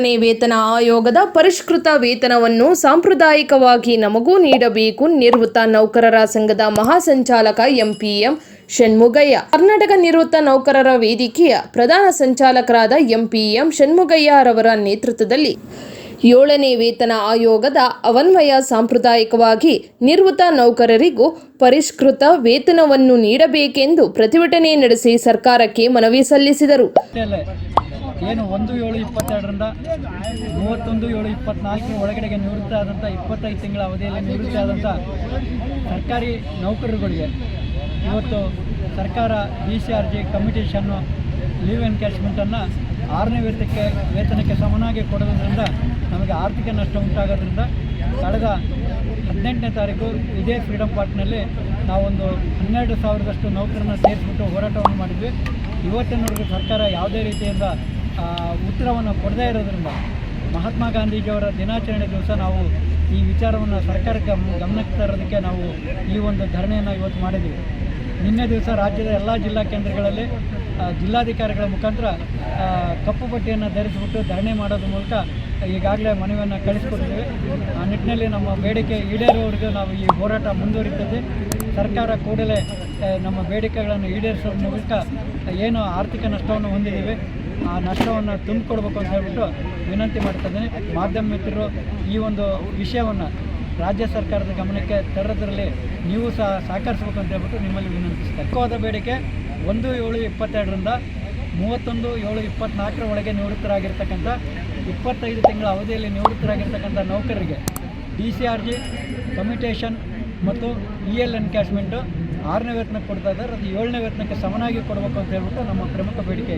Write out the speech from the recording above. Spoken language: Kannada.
ನೇ ವೇತನ ಆಯೋಗದ ಪರಿಷ್ಕೃತ ವೇತನವನ್ನು ಸಾಂಪ್ರದಾಯಿಕವಾಗಿ ನಮಗೂ ನೀಡಬೇಕು ನಿವೃತ್ತ ನೌಕರರ ಸಂಘದ ಮಹಾಸಂಚಾಲಕ ಎಂಪಿಎಂ ಷಣ್ಮುಗಯ್ಯ. ಕರ್ನಾಟಕ ನಿವೃತ್ತ ನೌಕರರ ವೇದಿಕೆಯ ಪ್ರಧಾನ ಸಂಚಾಲಕರಾದ ಎಂಪಿಎಂ ಷಣ್ಮುಗಯ್ಯರವರ ನೇತೃತ್ವದಲ್ಲಿ ಏಳನೇ ವೇತನ ಆಯೋಗದ ಅವನ್ವಯ ಸಾಂಪ್ರದಾಯಿಕವಾಗಿ ನಿವೃತ್ತ ನೌಕರರಿಗೂ ಪರಿಷ್ಕೃತ ವೇತನವನ್ನು ನೀಡಬೇಕೆಂದು ಪ್ರತಿಭಟನೆ ನಡೆಸಿ ಸರ್ಕಾರಕ್ಕೆ ಮನವಿ ಸಲ್ಲಿಸಿದರು. ಏನು ಒಂದು ಏಳು ಇಪ್ಪತ್ತೆರಡರಿಂದ ಮೂವತ್ತೊಂದು ಏಳು ಇಪ್ಪತ್ನಾಲ್ಕರ ಒಳಗಡೆಗೆ ನಿವೃತ್ತಿ ಆದಂಥ ಇಪ್ಪತ್ತೈದು ತಿಂಗಳ ಅವಧಿಯಲ್ಲಿ ನಿವೃತ್ತಿ ಆದಂಥ ಸರ್ಕಾರಿ ನೌಕರರುಗಳಿಗೆ ಇವತ್ತು ಸರ್ಕಾರ ಬಿ ಸಿ ಆರ್ ಜಿ ಕಮಿಟೇಷನ್ನು ಲೀವ್ ಎನ್ಕ್ಯಾಶ್ಮೆಂಟನ್ನು ಆರನೇ ವೇತಕ್ಕೆ ವೇತನಕ್ಕೆ ಸಮನಾಗಿ ಕೊಡೋದ್ರಿಂದ ನಮಗೆ ಆರ್ಥಿಕ ನಷ್ಟ ಉಂಟಾಗೋದ್ರಿಂದ ಕಳೆದ ಹದಿನೆಂಟನೇ ತಾರೀಕು ಇದೇ ಫ್ರೀಡಮ್ ಪಾರ್ಟ್ನಲ್ಲಿ ನಾವೊಂದು ಹನ್ನೆರಡು ಸಾವಿರದಷ್ಟು ನೌಕರನ್ನ ಸೇರಿಸ್ಬಿಟ್ಟು ಹೋರಾಟವನ್ನು ಮಾಡಿದ್ವಿ. ಇವತ್ತಿನವರೆಗೂ ಸರ್ಕಾರ ಯಾವುದೇ ರೀತಿಯಿಂದ ಉತ್ತರವನ್ನು ಕೊಡದೇ ಇರೋದ್ರಿಂದ ಮಹಾತ್ಮ ಗಾಂಧೀಜಿಯವರ ದಿನಾಚರಣೆ ದಿವಸ ನಾವು ಈ ವಿಚಾರವನ್ನು ಸರ್ಕಾರಕ್ಕೆ ಗಮನಕ್ಕೆ ತರೋದಕ್ಕೆ ನಾವು ಈ ಒಂದು ಧರಣಿಯನ್ನು ಇವತ್ತು ಮಾಡಿದ್ದೀವಿ. ನಿನ್ನೆ ದಿವಸ ರಾಜ್ಯದ ಎಲ್ಲ ಜಿಲ್ಲಾ ಕೇಂದ್ರಗಳಲ್ಲಿ ಜಿಲ್ಲಾಧಿಕಾರಿಗಳ ಮುಖಾಂತರ ಕಪ್ಪು ಪಟ್ಟಿಯನ್ನು ಧರಿಸಿಬಿಟ್ಟು ಧರಣಿ ಮಾಡೋದ್ರ ಮೂಲಕ ಈಗಾಗಲೇ ಮನವಿಯನ್ನು ಕಳಿಸ್ಕೊಡ್ತೀವಿ ಆ ನಿಟ್ಟಿನಲ್ಲಿ ನಮ್ಮ ಬೇಡಿಕೆ ಈಡೇರುವವರೆಗೂ ನಾವು ಈ ಹೋರಾಟ ಮುಂದುವರಿತದೆ. ಸರ್ಕಾರ ಕೂಡಲೇ ನಮ್ಮ ಬೇಡಿಕೆಗಳನ್ನು ಈಡೇರಿಸೋದ್ರ ಮೂಲಕ ಏನು ಆರ್ಥಿಕ ನಷ್ಟವನ್ನು ಹೊಂದಿದ್ದೀವಿ. ಆ ನಷ್ಟವನ್ನು ತುಂಬಿಕೊಡ್ಬೇಕು ಅಂತ ಹೇಳ್ಬಿಟ್ಟು ವಿನಂತಿ ಮಾಡ್ತಿದ್ದೇನೆ ಮಾಧ್ಯಮ ಮಿತ್ರರು, ಈ ಒಂದು ವಿಷಯವನ್ನು ರಾಜ್ಯ ಸರ್ಕಾರದ ಗಮನಕ್ಕೆ ತರೋದ್ರಲ್ಲಿ ನೀವು ಸಹ ಸಹಕರಿಸಬೇಕು ಅಂತ ಹೇಳ್ಬಿಟ್ಟು ನಿಮ್ಮಲ್ಲಿ ವಿನಂತಿಸ್ತಾರೆ ಕೋದ ಬೇಡಿಕೆ ಒಂದು ಏಳು ಇಪ್ಪತ್ತೆರಡರಿಂದ ಮೂವತ್ತೊಂದು ಏಳು ಇಪ್ಪತ್ನಾಲ್ಕರ ಒಳಗೆ ನಿವೃತ್ತರಾಗಿರ್ತಕ್ಕಂಥ ಇಪ್ಪತ್ತೈದು ತಿಂಗಳ ಅವಧಿಯಲ್ಲಿ ನಿವೃತ್ತರಾಗಿರ್ತಕ್ಕಂಥ ನೌಕರರಿಗೆ D C R G, commutation ಮತ್ತು ಇ ಎಲ್ ಎನ್ಕ್ಯಾಶ್ಮೆಂಟು ಆರನೇ ವೇತನಕ್ಕೆ ಕೊಡ್ತಾ ಇದ್ದಾರೆ. ಅದು ಏಳನೇ ವೇತನಕ್ಕೆ ಸಮನಾಗಿ ಕೊಡಬೇಕು ಅಂತ ಹೇಳ್ಬಿಟ್ಟು ನಮ್ಮ ಪ್ರಮುಖ ಬೇಡಿಕೆ